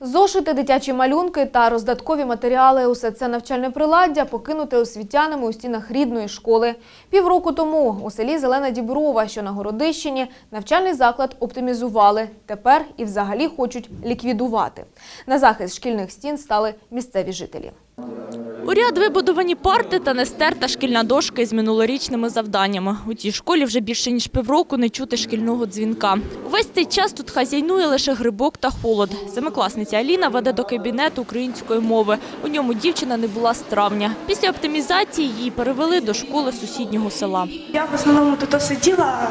Зошити, дитячі малюнки та роздаткові матеріали – усе це навчальне приладдя покинуте освітянами у стінах рідної школи. Півроку тому у селі Зелена Діброва, що на Городищині, навчальний заклад оптимізували. Тепер і взагалі хочуть ліквідувати. На захист шкільних стін стали місцеві жителі. У ряд вибудовані парти та нестерта шкільна дошка із минулорічними завданнями. У цій школі вже більше ніж півроку не чути шкільного дзвінка. Увесь цей час тут хазяйнує лише грибок та холод. Семикласниця Аліна веде до кабінету української мови. У ньому дівчина не була з травня. Після оптимізації її перевели до школи сусіднього села. Я в основному тут сиділа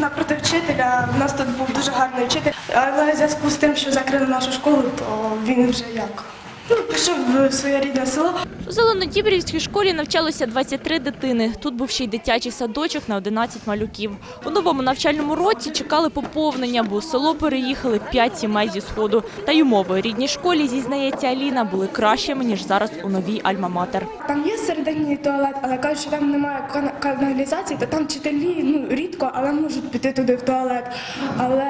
напроти вчителя. У нас тут був дуже гарний вчитель, але в зв'язку з тим, що закрили нашу школу, то він вже як пішов в своє рідне село. У Зеленодібрівській школі навчалося 23 дитини. Тут був ще й дитячий садочок на 11 малюків. У новому навчальному році чекали поповнення, бо у село переїхали 5 сімей зі сходу. Та й умови рідній школі, зізнається Аліна, були кращими, ніж зараз у новій Альма-Матер. Там є середині туалет, але кажуть, що там немає кана- каналізації, то там вчителі ну, рідко, але можуть піти туди в туалет. Але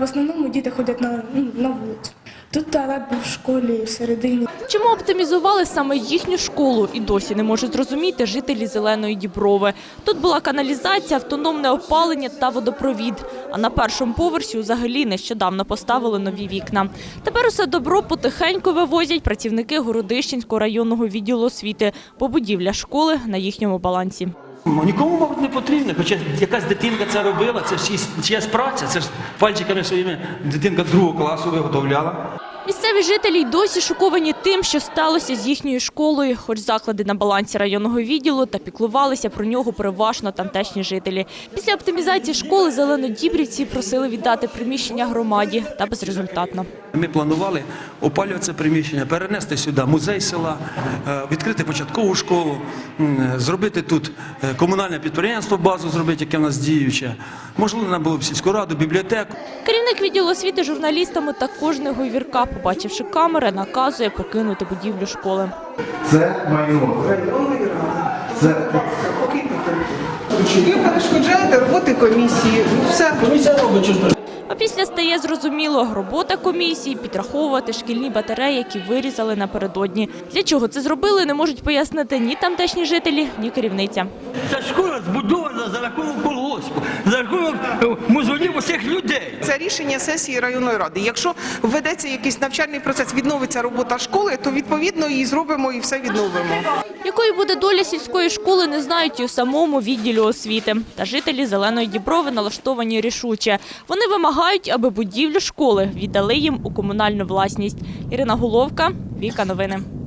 в основному діти ходять на, ну, на вулицю. Тут туалет був в школі всередині. Чому оптимізували саме їхню школу і досі не можуть зрозуміти жителі Зеленої Діброви. Тут була каналізація, автономне опалення та водопровід. А на першому поверсі взагалі нещодавно поставили нові вікна. Тепер усе добро потихеньку вивозять працівники Городищенського районного відділу освіти, бо будівля школи на їхньому балансі. Ну, Нікому, мабуть, не потрібно, хоча якась дитинка це робила, це ж чиясь- праця, це ж пальчиками своїми дитинка другого класу виготовляла. Місцеві жителі й досі шоковані тим, що сталося з їхньою школою, хоч заклади на балансі районного відділу та піклувалися про нього переважно тамтешні жителі. Після оптимізації школи зеленодібрівці просили віддати приміщення громаді та безрезультатно. Ми планували опалювати це приміщення, перенести сюди музей села, е, відкрити початкову школу, зробити тут е, комунальне підприємство, базу зробити, яке в нас діюче. Можливо, нам було б сільську раду, бібліотеку. Керівник відділу освіти журналістами також не говірка, побачивши камери, наказує покинути будівлю школи. Це майно. Це Ви перешкоджаєте роботи комісії. Все. А після стає зрозуміло, робота комісії підраховувати шкільні батареї, які вирізали напередодні. Для чого це зробили, не можуть пояснити ні тамтешні жителі, ні керівниця. Ця школа збудована за рахунок колгоспу, за усіх людей. Це рішення сесії районної ради. Якщо введеться якийсь навчальний процес, відновиться робота школи, то відповідно її зробимо і все відновимо. Якою буде доля сільської школи, не знають і у самому відділі освіти. Та жителі Зеленої Діброви налаштовані рішуче. Вони вимагають, аби будівлю школи віддали їм у комунальну власність. Ірина Головка, Віка Новини.